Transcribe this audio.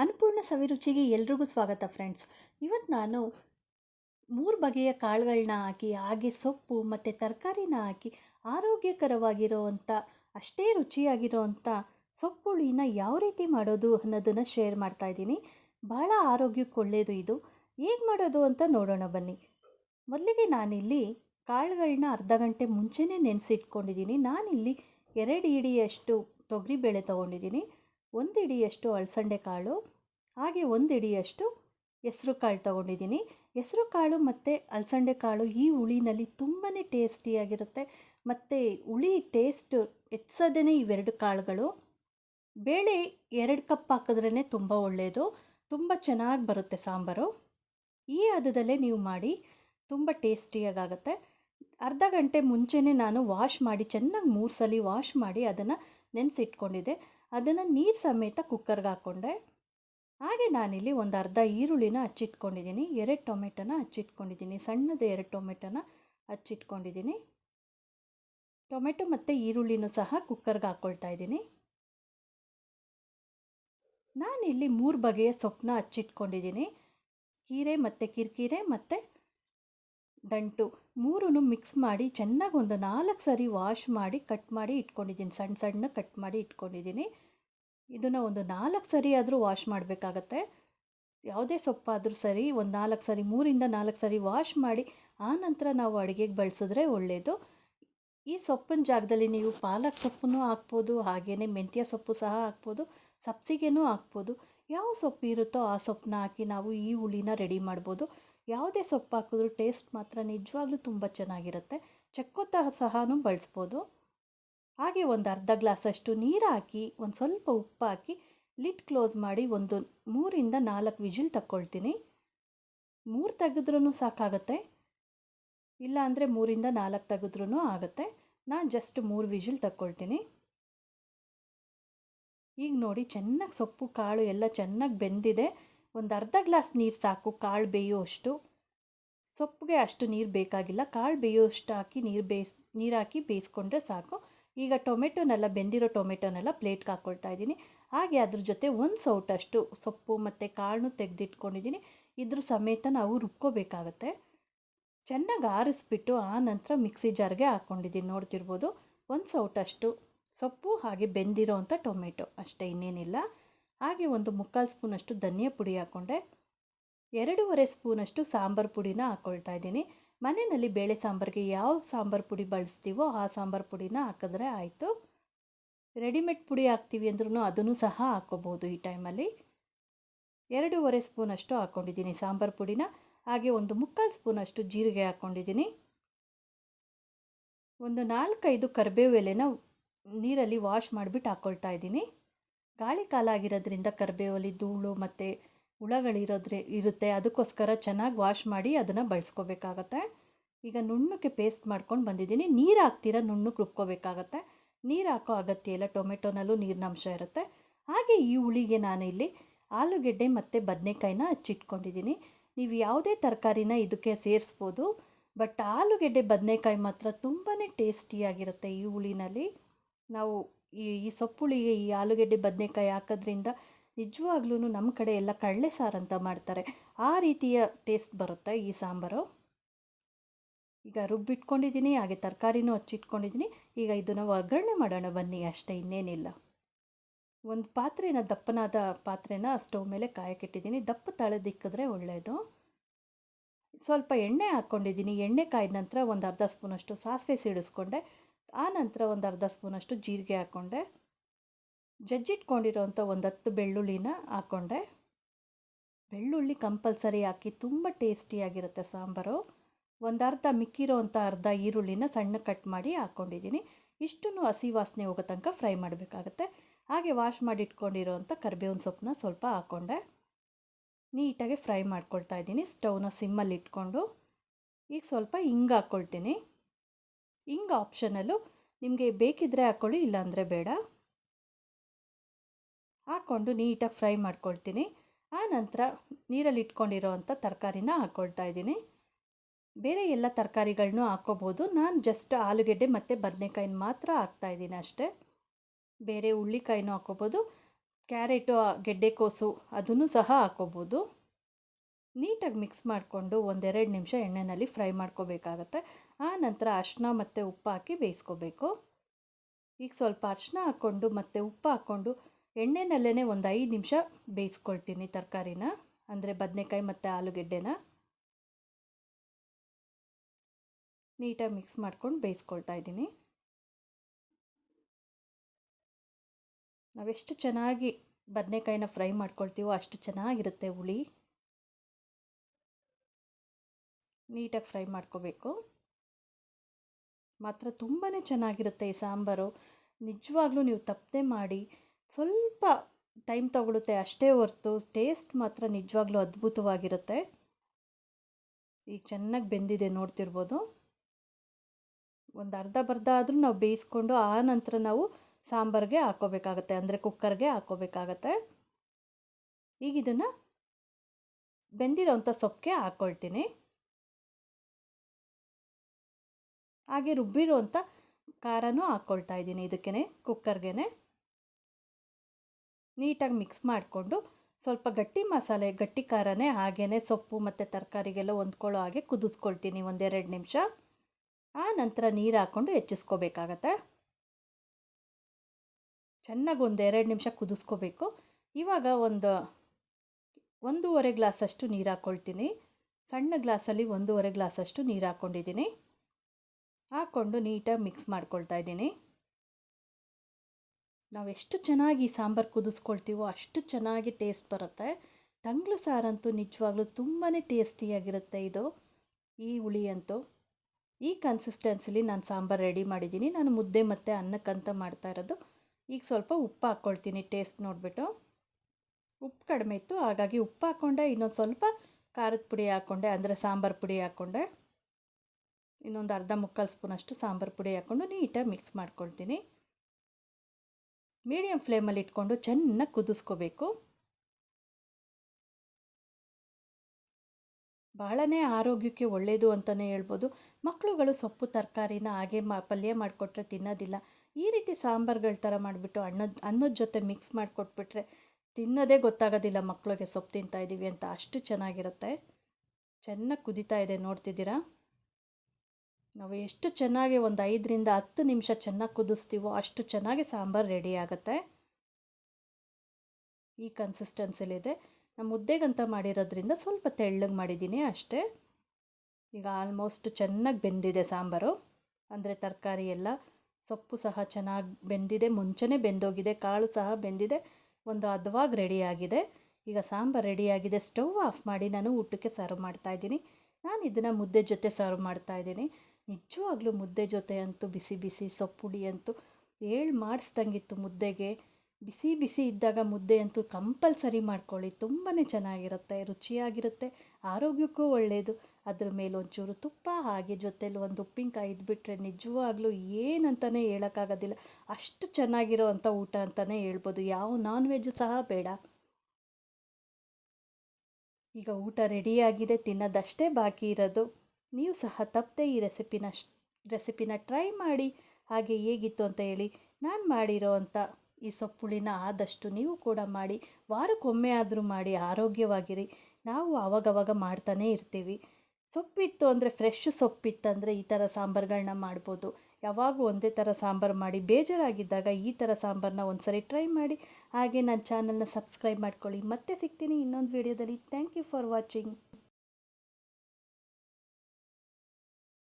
ಅನ್ನಪೂರ್ಣ ಸವಿರುಚಿಗೆ ಎಲ್ರಿಗೂ ಸ್ವಾಗತ ಫ್ರೆಂಡ್ಸ್ ಇವತ್ತು ನಾನು ಮೂರು ಬಗೆಯ ಕಾಳುಗಳನ್ನ ಹಾಕಿ, ಹಾಗೆ ಸೊಪ್ಪು ಮತ್ತು ತರಕಾರಿನ ಹಾಕಿ ಆರೋಗ್ಯಕರವಾಗಿರೋವಂಥ ಅಷ್ಟೇ ರುಚಿಯಾಗಿರೋವಂಥ ಸೊಪ್ಪುಳಿನ ಯಾವ ರೀತಿ ಮಾಡೋದು ಅನ್ನೋದನ್ನು ಶೇರ್ ಮಾಡ್ತಾ ಇದ್ದೀನಿ. ಭಾಳ ಆರೋಗ್ಯಕ್ಕೆ ಒಳ್ಳೆಯದು ಇದು. ಹೇಗೆ ಮಾಡೋದು ಅಂತ ನೋಡೋಣ ಬನ್ನಿ. ಮೊದಲಿಗೆ ನಾನಿಲ್ಲಿ ಕಾಳುಗಳನ್ನ ಅರ್ಧ ಗಂಟೆ ಮುಂಚೆನೇ ನೆನೆಸಿಟ್ಕೊಂಡಿದ್ದೀನಿ. ನಾನಿಲ್ಲಿ ಎರಡು ಇಡಿಯಷ್ಟು ತೊಗರಿಬೇಳೆ ತೊಗೊಂಡಿದ್ದೀನಿ. ಒಂದು ಇಡಿಯಷ್ಟು ಅಳಸಂದೆ ಕಾಳು ಹಾಗೆ ಒಂದು ಹೆಸರು ಕಾಳು ತೊಗೊಂಡಿದ್ದೀನಿ. ಹೆಸ್ರು ಕಾಳು ಮತ್ತು ಅಲಸಂದೆ ಕಾಳು ಈ ಹುಳಿನಲ್ಲಿ ತುಂಬಾ ಟೇಸ್ಟಿಯಾಗಿರುತ್ತೆ. ಮತ್ತು ಹುಳಿ ಟೇಸ್ಟ್ ಹೆಚ್ಚಿಸೋದೇ ಇವೆರಡು ಕಾಳುಗಳು. ಬೇಳೆ ಎರಡು ಕಪ್ ಹಾಕಿದ್ರೇ ತುಂಬ ಒಳ್ಳೆಯದು ತುಂಬ ಚೆನ್ನಾಗಿ ಬರುತ್ತೆ ಸಾಂಬಾರು. ಈ ಹದದಲ್ಲೇ ನೀವು ಮಾಡಿ, ತುಂಬ ಟೇಸ್ಟಿಯಾಗುತ್ತೆ ಅರ್ಧ ಗಂಟೆ ಮುಂಚೆನೇ ನಾನು ವಾಶ್ ಮಾಡಿ, ಚೆನ್ನಾಗಿ ಮೂರು ಸಲ ವಾಶ್ ಮಾಡಿ ಅದನ್ನು ನೆನೆಸಿಟ್ಕೊಂಡಿದ್ದೆ. ಅದನ್ನು ನೀರು ಸಮೇತ ಕುಕ್ಕರ್ಗೆ ಹಾಕ್ಕೊಂಡೆ ಹಾಗೆ ನಾನಿಲ್ಲಿ ಒಂದು ಅರ್ಧ ಈರುಳ್ಳಿನ ಹಚ್ಚಿಟ್ಕೊಂಡಿದ್ದೀನಿ ಎರಡು ಟೊಮೆಟೊನ ಹಚ್ಚಿಟ್ಕೊಂಡಿದ್ದೀನಿ ಸಣ್ಣದು ಎರಡು ಟೊಮೆಟೊನ ಹಚ್ಚಿಟ್ಕೊಂಡಿದ್ದೀನಿ ಟೊಮೆಟೊ ಮತ್ತು ಈರುಳ್ಳಿನೂ ಸಹ ಕುಕ್ಕರ್ಗೆ ಹಾಕ್ಕೊಳ್ತಾ ಇದ್ದೀನಿ. ನಾನಿಲ್ಲಿ ಮೂರು ಬಗೆಯ ಸೊಪ್ಪನ್ನ ಹಚ್ಚಿಟ್ಕೊಂಡಿದ್ದೀನಿ ಕೀರೆ ಮತ್ತು ಕಿರಿಕಿರೆ ಮತ್ತು ದಂಟು. ಮೂರೂ ಮಿಕ್ಸ್ ಮಾಡಿ ಚೆನ್ನಾಗಿ ಒಂದು ನಾಲ್ಕು ಸರಿ ವಾಶ್ ಮಾಡಿ ಕಟ್ ಮಾಡಿ ಇಟ್ಕೊಂಡಿದ್ದೀನಿ. ಸಣ್ಣ ಸಣ್ಣ ಕಟ್ ಮಾಡಿ ಇಟ್ಕೊಂಡಿದ್ದೀನಿ. ಇದನ್ನು ಒಂದು ನಾಲ್ಕು ಸರಿ ಆದರೂ ವಾಶ್ ಮಾಡಬೇಕಾಗತ್ತೆ. ಯಾವುದೇ ಸೊಪ್ಪಾದರೂ ಸರಿ ಒಂದು ನಾಲ್ಕು ಸರಿ, ಮೂರಿಂದ ನಾಲ್ಕು ಸರಿ ವಾಶ್ ಮಾಡಿ ಆ ನಂತರ ನಾವು ಅಡುಗೆಗೆ ಬಳಸಿದ್ರೆ ಒಳ್ಳೆಯದು ಈ ಸೊಪ್ಪಿನ ಜಾಗದಲ್ಲಿ ನೀವು ಪಾಲಕ್ ಸೊಪ್ಪನ್ನು ಹಾಕ್ಬೋದು ಹಾಗೆಯೇ ಮೆಂತ್ಯ ಸೊಪ್ಪು ಸಹ ಹಾಕ್ಬೋದು, ಸಬ್ಸಿಗೆನೂ ಹಾಕ್ಬೋದು. ಯಾವ ಸೊಪ್ಪು ಇರುತ್ತೋ ಆ ಸೊಪ್ಪನ್ನ ಹಾಕಿ ನಾವು ಈ ಹುಳಿನ ರೆಡಿ ಮಾಡ್ಬೋದು. ಯಾವುದೇ ಸೊಪ್ಪು ಹಾಕಿದ್ರೂ ಟೇಸ್ಟ್ ಮಾತ್ರ ನಿಜವಾಗ್ಲೂ ತುಂಬ ಚೆನ್ನಾಗಿರುತ್ತೆ. ಚಕ್ಕೋತ ಸಹನೂ ಬಳಸ್ಬೋದು. ಹಾಗೆ ಒಂದು ಅರ್ಧ ಗ್ಲಾಸಷ್ಟು ನೀರು ಹಾಕಿ, ಒಂದು ಸ್ವಲ್ಪ ಉಪ್ಪು ಹಾಕಿ, ಲಿಡ್ ಕ್ಲೋಸ್ ಮಾಡಿ ಒಂದು ಮೂರಿಂದ ನಾಲ್ಕು ವಿಜಿಲ್ ತಕ್ಕೊಳ್ತೀನಿ. ಮೂರು ತೆಗೆದ್ರೂ ಸಾಕಾಗುತ್ತೆ. ಇಲ್ಲ ಅಂದರೆ ಮೂರಿಂದ ನಾಲ್ಕು ತೆಗೆದ್ರೂ ಆಗುತ್ತೆ. ನಾನು ಜಸ್ಟ್ ಮೂರು ವಿಜಿಲ್ ತಕ್ಕೊಳ್ತೀನಿ. ಈಗ ನೋಡಿ, ಚೆನ್ನಾಗಿ ಸೊಪ್ಪು, ಕಾಳು ಎಲ್ಲ ಚೆನ್ನಾಗಿ ಬೆಂದಿದೆ. ಒಂದು ಅರ್ಧ ಗ್ಲಾಸ್ ನೀರು ಸಾಕು, ಕಾಳು ಬೇಯುವಷ್ಟು ಸೊಪ್ಪಿಗೆ ಅಷ್ಟು ನೀರು ಬೇಕಾಗಿಲ್ಲ, ಕಾಳು ಬೇಯೋಷ್ಟು ಹಾಕಿ ನೀರು ಬೇಯಿಸ್ ನೀರು ಹಾಕಿ ಬೇಯಿಸ್ಕೊಂಡ್ರೆ ಸಾಕು. ಈಗ ಟೊಮೆಟೊನೆಲ್ಲ, ಬೆಂದಿರೋ ಟೊಮೆಟೊನೆಲ್ಲ ಪ್ಲೇಟ್ಗೆ ಹಾಕ್ಕೊಳ್ತಾ ಇದ್ದೀನಿ. ಹಾಗೆ ಅದ್ರ ಜೊತೆ ಒಂದು ಸೌಟಷ್ಟು ಸೊಪ್ಪು ಮತ್ತು ಕಾಳನ್ನು ತೆಗೆದಿಟ್ಕೊಂಡಿದ್ದೀನಿ. ಇದ್ರ ಸಮೇತ ನಾವು ರುಬ್ಕೋಬೇಕಾಗತ್ತೆ. ಚೆನ್ನಾಗಿ ಆರಿಸ್ಬಿಟ್ಟು ಆ ನಂತರ ಮಿಕ್ಸಿ ಜಾರ್ಗೆ ಹಾಕ್ಕೊಂಡಿದ್ದೀನಿ ನೋಡ್ತಿರ್ಬೋದು. ಒಂದು ಸೌಟಷ್ಟು ಸೊಪ್ಪು ಹಾಗೆ ಬೆಂದಿರೋ ಅಂಥ ಟೊಮೆಟೊ, ಅಷ್ಟೇ ಇನ್ನೇನಿಲ್ಲ. ಹಾಗೆ ಒಂದು ಮುಕ್ಕಾಲು ಸ್ಪೂನಷ್ಟು ಧನಿಯಾ ಪುಡಿ ಹಾಕ್ಕೊಂಡೆ ಎರಡೂವರೆ ಸ್ಪೂನಷ್ಟು ಸಾಂಬಾರು ಪುಡಿನ ಹಾಕ್ಕೊಳ್ತಾ ಇದ್ದೀನಿ. ಮನೆಯಲ್ಲಿ ಬೇಳೆ ಸಾಂಬಾರಿಗೆ ಯಾವ ಸಾಂಬಾರು ಪುಡಿ ಬಳಸ್ತೀವೋ ಆ ಸಾಂಬಾರು ಪುಡಿನ ಹಾಕಿದ್ರೆ ಆಯಿತು. ರೆಡಿಮೇಡ್ ಪುಡಿ ಹಾಕ್ತೀವಿ ಅಂದ್ರೂ ಅದನ್ನು ಸಹ ಹಾಕ್ಕೋಬೋದು ಈ ಟೈಮಲ್ಲಿ. ಎರಡೂವರೆ ಸ್ಪೂನಷ್ಟು ಹಾಕ್ಕೊಂಡಿದ್ದೀನಿ ಸಾಂಬಾರು ಪುಡಿನ. ಹಾಗೆ ಒಂದು ಮುಕ್ಕಾಲು ಸ್ಪೂನಷ್ಟು ಜೀರಿಗೆ ಹಾಕ್ಕೊಂಡಿದ್ದೀನಿ ಒಂದು ನಾಲ್ಕೈದು ಕರಿಬೇವು ಎಲೆನ ನೀರಲ್ಲಿ ವಾಶ್ ಮಾಡಿಬಿಟ್ಟು ಹಾಕ್ಕೊಳ್ತಾ ಇದ್ದೀನಿ. ಗಾಳಿ ಕಾಲ ಆಗಿರೋದ್ರಿಂದ ಕರಿಬೇವಲ್ಲಿ ಧೂಳು ಮತ್ತು ಹುಳಗಳಿರೋದ್ರೆ ಇರುತ್ತೆ. ಅದಕ್ಕೋಸ್ಕರ ಚೆನ್ನಾಗಿ ವಾಶ್ ಮಾಡಿ ಅದನ್ನು ಬಳಸ್ಕೋಬೇಕಾಗತ್ತೆ. ಈಗ ನುಣ್ಣಕ್ಕೆ ಪೇಸ್ಟ್ ಮಾಡ್ಕೊಂಡು ಬಂದಿದ್ದೀನಿ. ನೀರು ಹಾಕ್ತೀರ ನುಣ್ಣಕ್ಕೆ ರುಬ್ಕೋಬೇಕಾಗತ್ತೆ. ನೀರು ಹಾಕೋ ಅಗತ್ಯ ಇಲ್ಲ. ಟೊಮೆಟೊನಲ್ಲೂ ನೀರಿನ ಅಂಶ ಇರುತ್ತೆ. ಹಾಗೆ ಈ ಹುಳಿಗೆ ನಾನು ಇಲ್ಲಿ ಆಲೂಗೆಡ್ಡೆ ಮತ್ತು ಬದನೆಕಾಯಿನ ಹಚ್ಚಿಟ್ಕೊಂಡಿದ್ದೀನಿ. ನೀವು ಯಾವುದೇ ತರಕಾರಿನ ಇದಕ್ಕೆ ಸೇರಿಸ್ಬೋದು. ಬಟ್ ಆಲೂಗೆಡ್ಡೆ, ಬದನೆಕಾಯಿ ಮಾತ್ರ ತುಂಬಾ ಟೇಸ್ಟಿಯಾಗಿರುತ್ತೆ ಈ ಹುಳಿನಲ್ಲಿ. ನಾವು ಈ ಈ ಸೊಪ್ಪುಳಿಗೆ ಈ ಆಲೂಗೆಡ್ಡೆ ಬದನೆಕಾಯಿ ಹಾಕೋದ್ರಿಂದ ನಿಜವಾಗ್ಲೂ ನಮ್ಮ ಕಡೆ ಎಲ್ಲ ಕಡಲೆ ಸಾರು ಅಂತ ಮಾಡ್ತಾರೆ. ಆ ರೀತಿಯ ಟೇಸ್ಟ್ ಬರುತ್ತೆ ಈ ಸಾಂಬಾರು? ಈಗ ರುಬ್ಬಿಟ್ಕೊಂಡಿದ್ದೀನಿ, ಹಾಗೆ ತರಕಾರಿನೂ ಹಚ್ಚಿಟ್ಕೊಂಡಿದ್ದೀನಿ. ಈಗ ಇದನ್ನು ಒಗ್ಗರಣೆ ಮಾಡೋಣ ಬನ್ನಿ, ಅಷ್ಟೇ ಇನ್ನೇನಿಲ್ಲ. ಒಂದು ಪಾತ್ರೆನ, ದಪ್ಪನಾದ ಪಾತ್ರೆನ ಸ್ಟವ್ ಮೇಲೆ ಕಾಯಕ್ಕಿಟ್ಟಿದ್ದೀನಿ ದಪ್ಪ ತಳೆದಿಕ್ಕಿದ್ರೆ ಒಳ್ಳೆಯದು ಸ್ವಲ್ಪ ಎಣ್ಣೆ ಹಾಕ್ಕೊಂಡಿದ್ದೀನಿ. ಎಣ್ಣೆ ಕಾಯ್ದ ನಂತರ ಒಂದು ಅರ್ಧ ಸ್ಪೂನಷ್ಟು ಸಾಸಿವೆ ಸಿಡಿಸ್ಕೊಂಡೆ. ಆ ನಂತರ ಒಂದು ಅರ್ಧ ಸ್ಪೂನಷ್ಟು ಜೀರಿಗೆ ಹಾಕ್ಕೊಂಡೆ ಜಜ್ಜಿಟ್ಕೊಂಡಿರೋಂಥ ಒಂದು ಹತ್ತು ಬೆಳ್ಳುಳ್ಳಿನ ಹಾಕ್ಕೊಂಡೆ ಬೆಳ್ಳುಳ್ಳಿ ಕಂಪಲ್ಸರಿ ಹಾಕಿ ತುಂಬ ಟೇಸ್ಟಿಯಾಗಿರುತ್ತೆ ಸಾಂಬಾರು. ಒಂದು ಅರ್ಧ ಮಿಕ್ಕಿರೋ ಅಂಥ ಅರ್ಧ ಈರುಳ್ಳಿನ ಸಣ್ಣ ಕಟ್ ಮಾಡಿ ಹಾಕ್ಕೊಂಡಿದ್ದೀನಿ ಇಷ್ಟನ್ನು ಹಸಿ ವಾಸನೆ ಹೋಗೋ ತನಕ ಫ್ರೈ ಮಾಡಬೇಕಾಗತ್ತೆ. ಹಾಗೆ ವಾಶ್ ಮಾಡಿ ಇಟ್ಕೊಂಡಿರೋವಂಥ ಕರಿಬೇವಿನ ಸೊಪ್ಪನ್ನ ಸ್ವಲ್ಪ ಹಾಕ್ಕೊಂಡೆ ನೀಟಾಗಿ ಫ್ರೈ ಮಾಡ್ಕೊಳ್ತಾ ಇದ್ದೀನಿ. ಸ್ಟವ್ನ ಸಿಮ್ಮಲ್ಲಿ ಇಟ್ಕೊಂಡು ಈಗ ಸ್ವಲ್ಪ ಹಿಂಗೆ ಹಾಕ್ಕೊಳ್ತೀನಿ ಹಿಂಗೆ ಆಪ್ಷನಲ್ಲು ನಿಮಗೆ ಬೇಕಿದ್ದರೆ ಹಾಕ್ಕೊಳ್ಳಿ ಇಲ್ಲಾಂದರೆ ಬೇಡ. ಹಾಕ್ಕೊಂಡು ನೀಟಾಗಿ ಫ್ರೈ ಮಾಡ್ಕೊಳ್ತೀನಿ. ಆ ನಂತರ ನೀರಲ್ಲಿ ಇಟ್ಕೊಂಡಿರೋ ಅಂಥ ತರಕಾರಿನ ಹಾಕ್ಕೊಳ್ತಾ ಇದ್ದೀನಿ. ಬೇರೆ ಎಲ್ಲ ತರಕಾರಿಗಳನ್ನೂ ಹಾಕ್ಕೋಬೋದು. ನಾನು ಜಸ್ಟ್ ಆಲೂಗೆಡ್ಡೆ ಮತ್ತು ಬದನೆಕಾಯಿನ ಮಾತ್ರ ಹಾಕ್ತಾಯಿದ್ದೀನಿ ಅಷ್ಟೇ. ಬೇರೆ ಹುಳ್ಳಿಕಾಯಿನೂ ಹಾಕ್ಕೋಬೋದು. ಕ್ಯಾರೆಟು ಗೆಡ್ಡೆಕೋಸು ಅದನ್ನು ಸಹ ಹಾಕ್ಕೋಬೋದು. ನೀಟಾಗಿ ಮಿಕ್ಸ್ ಮಾಡಿಕೊಂಡು ಒಂದೆರಡು ನಿಮಿಷ ಎಣ್ಣೆಯಲ್ಲಿ ಫ್ರೈ ಮಾಡ್ಕೋಬೇಕಾಗತ್ತೆ. ಆ ನಂತರ ಅರ್ಶಿನ ಮತ್ತು ಉಪ್ಪು ಹಾಕಿ ಬೇಯಿಸ್ಕೋಬೇಕು. ಈಗ ಸ್ವಲ್ಪ ಅರ್ಶಿನ ಹಾಕ್ಕೊಂಡು ಮತ್ತು ಉಪ್ಪು ಹಾಕ್ಕೊಂಡು ಎಣ್ಣೆನಲ್ಲೇ ಒಂದು ಐದು ನಿಮಿಷ ಬೇಯಿಸ್ಕೊಳ್ತೀನಿ ತರಕಾರಿನ, ಅಂದರೆ ಬದನೆಕಾಯಿ ಮತ್ತು ಆಲೂಗೆಡ್ಡೆನ. ನೀಟಾಗಿ ಮಿಕ್ಸ್ ಮಾಡ್ಕೊಂಡು ಬೇಯಿಸ್ಕೊಳ್ತಾ ಇದ್ದೀನಿ. ನಾವೆಷ್ಟು ಚೆನ್ನಾಗಿ ಬದನೆಕಾಯಿನ ಫ್ರೈ ಮಾಡ್ಕೊಳ್ತೀವೋ ಅಷ್ಟು ಚೆನ್ನಾಗಿರುತ್ತೆ ಹುಳಿ. ನೀಟಾಗಿ ಫ್ರೈ ಮಾಡ್ಕೋಬೇಕು. ಮಾತ್ರ ತುಂಬಾ ಚೆನ್ನಾಗಿರುತ್ತೆ ಈ ಸಾಂಬಾರು. ನಿಜವಾಗ್ಲೂ ನೀವು ತಪ್ಪದೆ ಮಾಡಿ, ಸ್ವಲ್ಪ ಟೈಮ್ ತಗೊಳುತ್ತೆ ಅಷ್ಟೇ ಹೊರ್ತು ಟೇಸ್ಟ್ ಮಾತ್ರ ನಿಜವಾಗ್ಲೂ ಅದ್ಭುತವಾಗಿರುತ್ತೆ. ಈಗ ಚೆನ್ನಾಗಿ ಬೆಂದಿದೆ ನೋಡ್ತಿರ್ಬೋದು. ಒಂದು ಅರ್ಧ ಬರ್ಧ ಆದರೂ ನಾವು ಬೇಯಿಸ್ಕೊಂಡು ಆ ನಂತರ ನಾವು ಸಾಂಬಾರಿಗೆ ಹಾಕೋಬೇಕಾಗತ್ತೆ, ಅಂದರೆ ಕುಕ್ಕರ್ಗೆ ಹಾಕೋಬೇಕಾಗತ್ತೆ. ಈಗ ಇದನ್ನು ಬೆಂದಿರೋಂಥ ಸೊಪ್ಪಿಗೆ ಹಾಕ್ಕೊಳ್ತೀನಿ ಹಾಗೆ ರುಬ್ಬಿರುವಂಥ ಖಾರನೂ ಹಾಕ್ಕೊಳ್ತಾ ಇದ್ದೀನಿ ಇದಕ್ಕೇ ಕುಕ್ಕರ್ಗೆ ನೀಟಾಗಿ ಮಿಕ್ಸ್ ಮಾಡಿಕೊಂಡು ಸ್ವಲ್ಪ ಗಟ್ಟಿ ಮಸಾಲೆ, ಗಟ್ಟಿ ಖಾರನೇ ಹಾಗೇ ಸೊಪ್ಪು ಮತ್ತು ತರಕಾರಿಗೆಲ್ಲ ಹೊಂದ್ಕೊಳ್ಳೋ ಹಾಗೆ ಕುದಿಸ್ಕೊಳ್ತೀನಿ ಒಂದೆರಡು ನಿಮಿಷ. ಆ ನಂತರ ನೀರು ಹಾಕ್ಕೊಂಡು ಹೆಚ್ಚಿಸ್ಕೋಬೇಕಾಗತ್ತೆ. ಚೆನ್ನಾಗಿ ಒಂದು ಎರಡು ನಿಮಿಷ ಕುದಿಸ್ಕೋಬೇಕು. ಇವಾಗ ಒಂದು ಒಂದೂವರೆ ಗ್ಲಾಸಷ್ಟು ನೀರು ಹಾಕ್ಕೊಳ್ತೀನಿ. ಸಣ್ಣ ಗ್ಲಾಸಲ್ಲಿ ಒಂದೂವರೆ ಗ್ಲಾಸಷ್ಟು ನೀರು ಹಾಕ್ಕೊಂಡಿದ್ದೀನಿ. ಹಾಕ್ಕೊಂಡು ನೀಟಾಗಿ ಮಿಕ್ಸ್ ಮಾಡ್ಕೊಳ್ತಾ ಇದ್ದೀನಿ. ನಾವು ಎಷ್ಟು ಚೆನ್ನಾಗಿ ಸಾಂಬಾರು ಕುದಿಸ್ಕೊಳ್ತೀವೋ ಅಷ್ಟು ಚೆನ್ನಾಗಿ ಟೇಸ್ಟ್ ಬರುತ್ತೆ. ತಂಗ್ಳು ಸಾರಂತೂ ನಿಜವಾಗ್ಲೂ ತುಂಬಾ ಟೇಸ್ಟಿಯಾಗಿರುತ್ತೆ ಇದು. ಈ ಹುಳಿ ಅಂತೂ. ಈ ಕನ್ಸಿಸ್ಟೆನ್ಸಿಲಿ ನಾನು ಸಾಂಬಾರು ರೆಡಿ ಮಾಡಿದ್ದೀನಿ. ನಾನು ಮುದ್ದೆ ಮತ್ತು ಅನ್ನಕ್ಕಂತ ಮಾಡ್ತಾ ಇರೋದು. ಈಗ ಸ್ವಲ್ಪ ಉಪ್ಪು ಹಾಕ್ಕೊಳ್ತೀನಿ ಟೇಸ್ಟ್ ನೋಡಿಬಿಟ್ಟು. ಉಪ್ಪು ಕಡಿಮೆ ಇತ್ತು, ಹಾಗಾಗಿ ಉಪ್ಪು ಹಾಕ್ಕೊಂಡೆ ಇನ್ನೊಂದು ಸ್ವಲ್ಪ ಖಾರದ ಪುಡಿ ಹಾಕ್ಕೊಂಡೆ ಅಂದರೆ ಸಾಂಬಾರು ಪುಡಿ ಹಾಕ್ಕೊಂಡೆ ಇನ್ನೊಂದು ಅರ್ಧ ಮುಕ್ಕಾಲು ಸ್ಪೂನಷ್ಟು ಸಾಂಬಾರು ಪುಡಿ ಹಾಕ್ಕೊಂಡು ನೀಟಾಗಿ ಮಿಕ್ಸ್ ಮಾಡ್ಕೊಳ್ತೀನಿ. ಮೀಡಿಯಮ್ ಫ್ಲೇಮಲ್ಲಿ ಇಟ್ಕೊಂಡು ಚೆನ್ನಾಗಿ ಕುದಿಸ್ಕೋಬೇಕು. ಭಾಳನೇ ಆರೋಗ್ಯಕ್ಕೆ ಒಳ್ಳೆಯದು ಅಂತಲೇ ಹೇಳ್ಬೋದು. ಮಕ್ಕಳುಗಳು ಸೊಪ್ಪು, ತರಕಾರಿನ ಹಾಗೆ ಮಾ, ಪಲ್ಯ ಮಾಡಿಕೊಟ್ರೆ ತಿನ್ನೋದಿಲ್ಲ. ಈ ರೀತಿ ಸಾಂಬಾರುಗಳ ಥರ ಮಾಡಿಬಿಟ್ಟು ಅನ್ನದ ಅನ್ನದ ಜೊತೆ ಮಿಕ್ಸ್ ಮಾಡಿಕೊಟ್ಬಿಟ್ರೆ ತಿನ್ನೋದೇ ಗೊತ್ತಾಗೋದಿಲ್ಲ ಮಕ್ಕಳಿಗೆ ಸೊಪ್ಪು ತಿಂತಾಯಿದ್ದೀವಿ ಅಂತ. ಅಷ್ಟು ಚೆನ್ನಾಗಿರುತ್ತೆ. ಚೆನ್ನಾಗಿ ಕುದೀತಾ ಇದೆ, ನೋಡ್ತಿದ್ದೀರಾ? ನಾವು ಎಷ್ಟು ಚೆನ್ನಾಗಿ ಒಂದು ಐದರಿಂದ ಹತ್ತು ನಿಮಿಷ ಚೆನ್ನಾಗಿ ಕುದಿಸ್ತೀವೋ ಅಷ್ಟು ಚೆನ್ನಾಗಿ ಸಾಂಬಾರು ರೆಡಿ ಆಗುತ್ತೆ. ಈ ಕನ್ಸಿಸ್ಟೆನ್ಸಿಲಿದೆ ನಾನು ಮುದ್ದೆಗಂತ ಮಾಡಿರೋದ್ರಿಂದ ಸ್ವಲ್ಪ ತೆಳ್ಳಗೆ ಮಾಡಿದ್ದೀನಿ ಅಷ್ಟೇ. ಈಗ ಆಲ್ಮೋಸ್ಟ್ ಚೆನ್ನಾಗಿ ಬೆಂದಿದೆ ಸಾಂಬಾರು. ಅಂದರೆ ತರಕಾರಿ ಎಲ್ಲ ಸೊಪ್ಪು ಸಹ ಚೆನ್ನಾಗಿ ಬೆಂದಿದೆ, ಮುಂಚೆನೇ ಬೆಂದೋಗಿದೆ, ಕಾಳು ಸಹ ಬೆಂದಿದೆ, ಒಂದು ಹದವಾಗಿ ರೆಡಿಯಾಗಿದೆ ಈಗ ಸಾಂಬಾರು ರೆಡಿಯಾಗಿದೆ ಸ್ಟವ್ ಆಫ್ ಮಾಡಿ ನಾನು ಊಟಕ್ಕೆ ಸರ್ವ್ ಮಾಡ್ತಾಯಿದ್ದೀನಿ ನಾನು ಇದನ್ನು ಮುದ್ದೆ ಜೊತೆ ಸರ್ವ್ ಮಾಡ್ತಾಯಿದ್ದೀನಿ ನಿಜವಾಗ್ಲೂ ಮುದ್ದೆ ಜೊತೆ ಅಂತೂ ಬಿಸಿ ಬಿಸಿ ಸೊಪ್ಪುಡಿ ಅಂತೂ ಹೇಳಿ ಮಾಡಿಸ್ದಂಗಿತ್ತು ಮುದ್ದೆಗೆ. ಬಿಸಿ ಬಿಸಿ ಇದ್ದಾಗ ಮುದ್ದೆ ಅಂತೂ ಕಂಪಲ್ಸರಿ ಮಾಡ್ಕೊಳ್ಳಿ. ತುಂಬಾ ಚೆನ್ನಾಗಿರುತ್ತೆ, ರುಚಿಯಾಗಿರುತ್ತೆ, ಆರೋಗ್ಯಕ್ಕೂ ಒಳ್ಳೆಯದು ಅದ್ರ ಮೇಲೆ ಒಂಚೂರು ತುಪ್ಪ, ಹಾಗೆ ಜೊತೆಲಿ ಒಂದು ಉಪ್ಪಿನಕಾಯಿ ಇದ್ಬಿಟ್ರೆ ನಿಜವಾಗ್ಲೂ ಏನಂತಲೇ ಹೇಳೋಕ್ಕಾಗೋದಿಲ್ಲ. ಅಷ್ಟು ಚೆನ್ನಾಗಿರೋ ಅಂಥ ಊಟ ಅಂತಲೇ ಹೇಳ್ಬೋದು. ಯಾವ ನಾನ್ ವೆಜ್ ಸಹ ಬೇಡ. ಈಗ ಊಟ ರೆಡಿಯಾಗಿದೆ ತಿನ್ನೋದಷ್ಟೇ ಬಾಕಿ ಇರೋದು. ನೀವು ಸಹ ತಪ್ಪದೆ ಈ ರೆಸಿಪಿನ ರೆಸಿಪಿನ ಟ್ರೈ ಮಾಡಿ, ಹಾಗೆ ಹೇಗಿತ್ತು ಅಂತ ಹೇಳಿ ನಾನು ಮಾಡಿರೋ ಅಂಥ ಈ ಸೊಪ್ಪುಳಿನ ಆದಷ್ಟು ನೀವು ಕೂಡ ಮಾಡಿ, ವಾರಕ್ಕೊಮ್ಮೆ ಆದರೂ ಮಾಡಿ ಆರೋಗ್ಯವಾಗಿರಿ. ನಾವು ಆವಾಗವಾಗ ಮಾಡ್ತಾನೇ ಇರ್ತೀವಿ. ಸೊಪ್ಪಿತ್ತು ಅಂದರೆ ಫ್ರೆಶ್ ಸೊಪ್ಪಿತ್ತಂದರೆ ಈ ಥರ ಸಾಂಬಾರುಗಳನ್ನ ಮಾಡ್ಬೋದು. ಯಾವಾಗೂ ಒಂದೇ ಥರ ಸಾಂಬಾರು ಮಾಡಿ, ಬೇಜಾರಾಗಿದ್ದಾಗ ಈ ಥರ ಸಾಂಬಾರನ್ನ ಒಂದು ಸರಿ ಟ್ರೈ ಮಾಡಿ, ಹಾಗೆ ನನ್ನ ಚಾನಲ್ನ ಸಬ್ಸ್ಕ್ರೈಬ್ ಮಾಡ್ಕೊಳ್ಳಿ. ಮತ್ತೆ ಸಿಗ್ತೀನಿ ಇನ್ನೊಂದು ವೀಡಿಯೋದಲ್ಲಿ ಥ್ಯಾಂಕ್ ಯು ಫಾರ್ ವಾಚಿಂಗ್